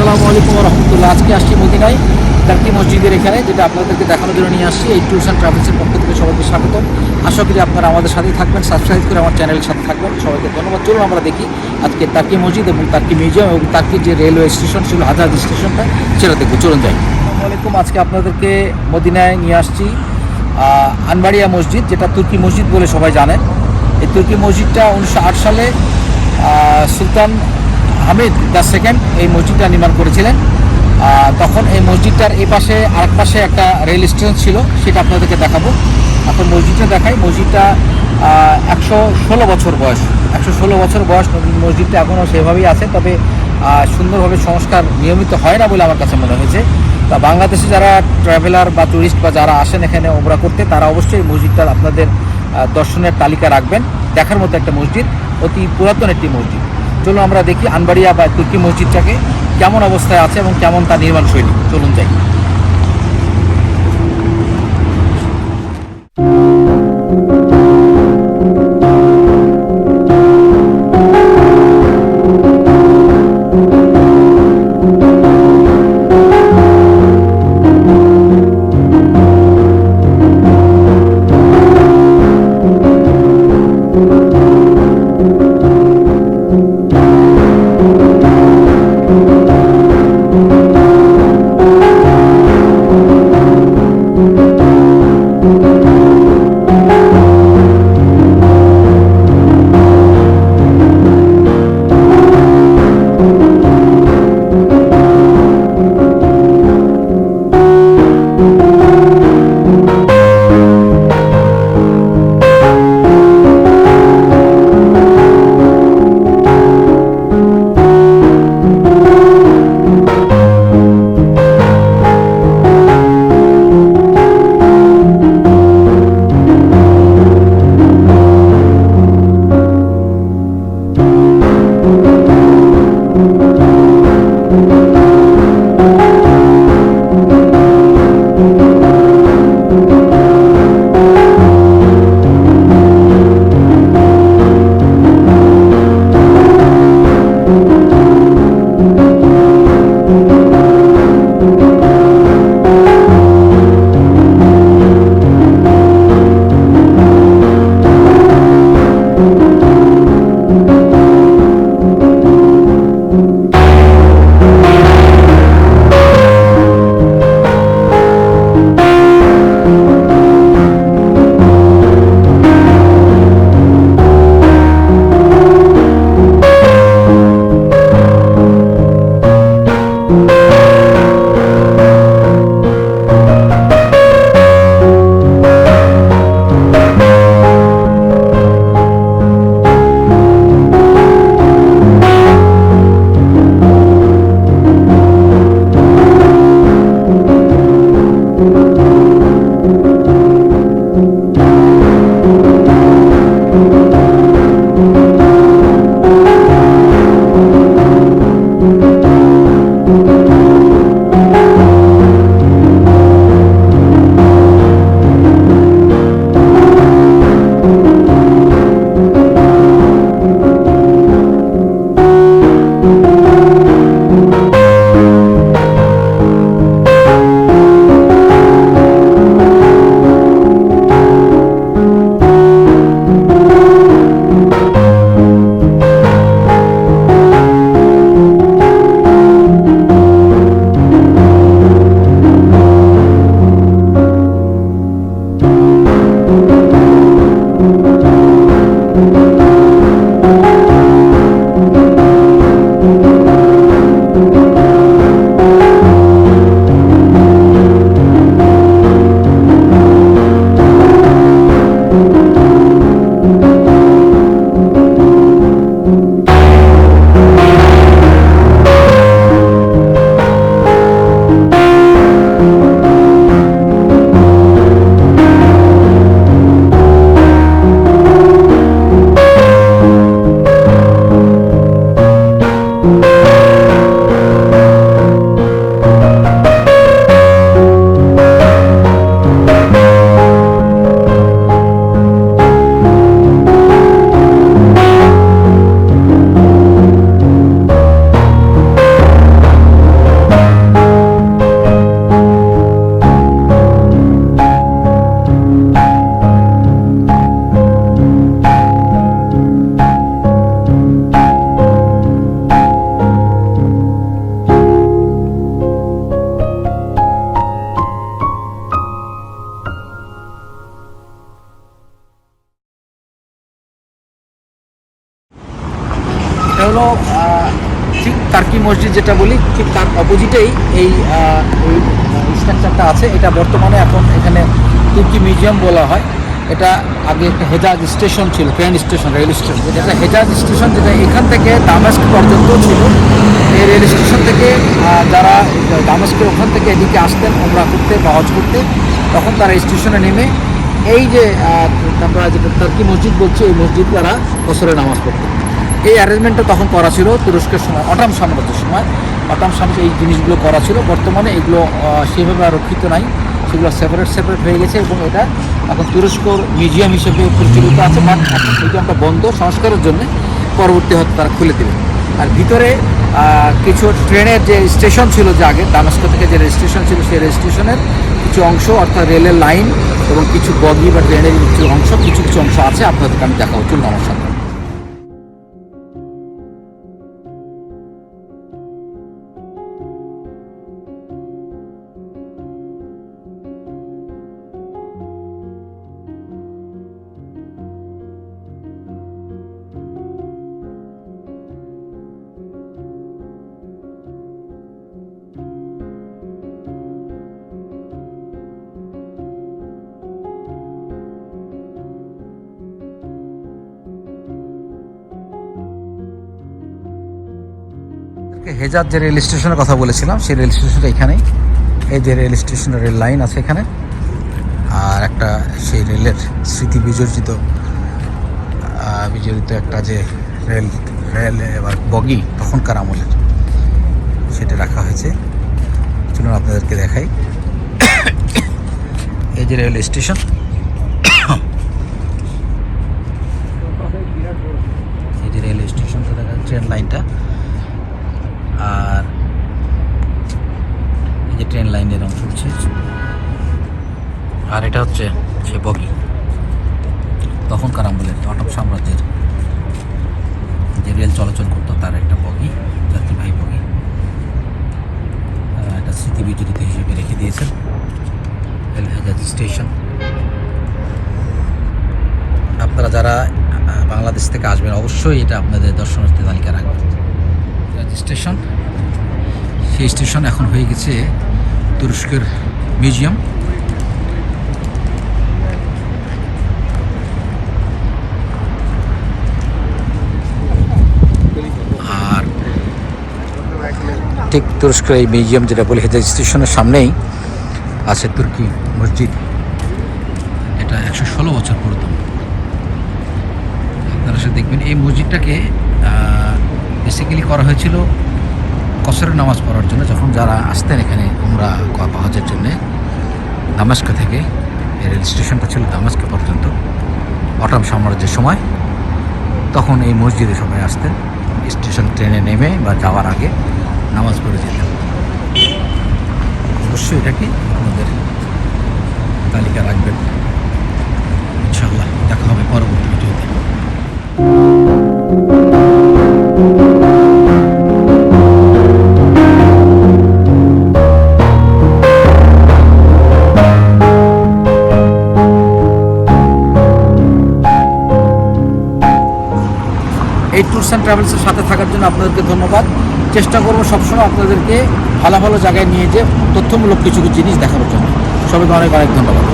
আসসালামু আলাইকুম রহমতুল্লাহ। আজকে আসছি মদিনায় তার্কি মসজিদের এখানে, যেটা আপনাদেরকে দেখানোর জন্য নিয়ে আসছি। এই ট্যুরস অ্যান্ড ট্রাভেলসের পক্ষ থেকে সবাইকে স্বাগত আশা করি আপনারা আমাদের সাথেই থাকবেন সাবস্ক্রাইব করে আমার চ্যানেলের সাথে থাকবেন। সবাইকে ধন্যবাদ। চলুন আমরা দেখি আজকে তার্কি মসজিদ এবং তার্কি মিউজিয়াম এবং তার্কির যে রেলওয়ে স্টেশন ছিল হাজার স্টেশনটা সেটা দেখব। চলুন যাই। আসসালামু আলাইকুম। আজকে আপনাদেরকে মদিনায় নিয়ে আসছি আনবাড়িয়া মসজিদ, যেটা তুর্কি মসজিদ বলে সবাই জানেন। এই তুর্কি মসজিদটা উনিশশো আট সালে সুলতান হামিদ দ্য সেকেন্ড এই মসজিদটা নির্মাণ করেছিলেন। তখন এই মসজিদটার এই পাশে আরেক পাশে একটা রেল স্টেশন ছিল, সেটা আপনাদেরকে দেখাবো। এখন মসজিদটা দেখাই, মসজিদটা একশো ষোলো বছর বয়স, একশো ষোলো বছর বয়স মসজিদটা এখনও সেভাবেই আছে, তবে সুন্দরভাবে সংস্কার নিয়মিত হয় না বলে আমার কাছে মনে হয়েছে। তা বাংলাদেশে যারা ট্রাভেলার বা ট্যুরিস্ট বা যারা আসেন এখানে ওমরা করতে, তারা অবশ্যই মসজিদটা আপনাদের দর্শনের তালিকা রাখবেন। দেখার মতো একটা মসজিদ, অতি পুরাতন একটি মসজিদ। চলুন আমরা দেখি আনবাড়িয়া বা তুর্কি মসজিদটাকে কেমন অবস্থায় আছে এবং কেমন তার নির্মাণ শৈলী চলুন যাই। যেটা বলি, ঠিক তার অপোজিটেই এই স্ট্রাকচারটা আছে। এটা বর্তমানে এখন এখানে তুর্কি মিউজিয়াম বলা হয়। এটা আগে একটা হেজাজ স্টেশন ছিল ট্রেন স্টেশন রেল স্টেশন যেটা হেজাজ স্টেশন যেটা এখান থেকে দামেস্ক পর্যন্ত ছিল। এই রেল স্টেশন থেকে যারা দামেস্কের ওখান থেকে এদিকে আসতেন, ওমরা করতে বা হজ করতে, তখন তারা স্টেশনে নেমে এই যে আমরা যেটা টার্কি মসজিদ বলছি এই মসজিদ তারা বছরে নামাজ পড়তেন। এই অ্যারেঞ্জমেন্টটা তখন করা ছিল তুরস্কের সময়, অটাম সাম্রাজ্যের সময়। অটাম সাম্রাজ্য এই জিনিসগুলো করা ছিল। বর্তমানে এগুলো সেভাবে আর রক্ষিত নাই। সেগুলো সেপারেট সেপারেট হয়ে গেছে এবং এটা এখন তুরস্কর মিউজিয়াম হিসেবে পরিচালিত আছে। এখন মিউজিয়ামটা বন্ধ সংস্কারের জন্য পরবর্তী হয়তো তারা খুলে দেবে। আর ভিতরে কিছু ট্রেনের যে স্টেশন ছিল যে আগে দামেস্ক থেকে যে রেল স্টেশন ছিল সেই রেল স্টেশনের কিছু অংশ, অর্থাৎ রেলের লাইন এবং কিছু বগি বা ট্রেনের কিছু অংশ, কিছু কিছু অংশ আছে। আপনাদেরকে আমি দেখাবো। চলুন সাথে হেজার যে রেল স্টেশনের কথা বলেছিলাম, সেই রেল স্টেশনটা এখানেই। এই যে রেল স্টেশনের রেল লাইন আছে এখানে, আর একটা সেই রেলের স্মৃতি বিজর্জিত বিজড়িত একটা যে রেল রেল, এবার বগি, তখনকার আমলের, সেটা রাখা হয়েছে। চলুন আপনাদেরকে দেখাই। এই যে রেল স্টেশন। এই যে রেল স্টেশনটা দেখা ট্রেন লাইনটা। আর এই যে ট্রেন লাইনের অংশ হচ্ছে। আর এটা হচ্ছে সে বগি। তখনকার আমলের অটম সাম্রাজ্যের যে রেল চলাচল করতো, তার একটা বগি যাত্রীবাহী বগি? একটা স্মৃতি বিজড়িত হিসেবে রেখে দিয়েছেন। স্টেশন। আপনারা যারা বাংলাদেশ থেকে আসবেন, অবশ্যই এটা আপনাদের দর্শনার্থী তালিকা রাখবেন। স্টেশন। সেই স্টেশন এখন হয়ে গেছে তুরস্কের মিউজিয়াম। আর ঠিক তুরস্কের এই মিউজিয়াম যেটা বলি হেজাজ স্টেশনের সামনেই আছে তুর্কি মসজিদ। এটা একশো ষোলো বছর পুরাতন। আপনারা সে দেখবেন এই মসজিদটাকে বেসিক্যালি করা হয়েছিল কসরের নামাজ পড়ার জন্য, যখন যারা আসতেন এখানে আমরা হজের জন্য, দামাস্ক থেকে রেল স্টেশনটা ছিল দামাস্ক পর্যন্ত, অটাম সাম্রাজ্যের সময়। তখন এই মসজিদে সবাই আসতেন, স্টেশন ট্রেনে নেমে বা যাওয়ার আগে নামাজ পড়ে যেতেন। অবশ্যই এটাকে আপনাদের তালিকা রাখবেন। ইনশাল্লাহ দেখা হবে পরবর্তী ভিডিওতে। এই ট্যুরস অ্যান্ড ট্রাভেলসের সাথে থাকার জন্য আপনাদেরকে ধন্যবাদ। চেষ্টা করব সবসময় আপনাদেরকে ভালো ভালো জায়গায় নিয়ে যে তথ্যমূলক কিছু কিছু জিনিস দেখানোর জন্য। সবাইকে অনেক অনেক ধন্যবাদ।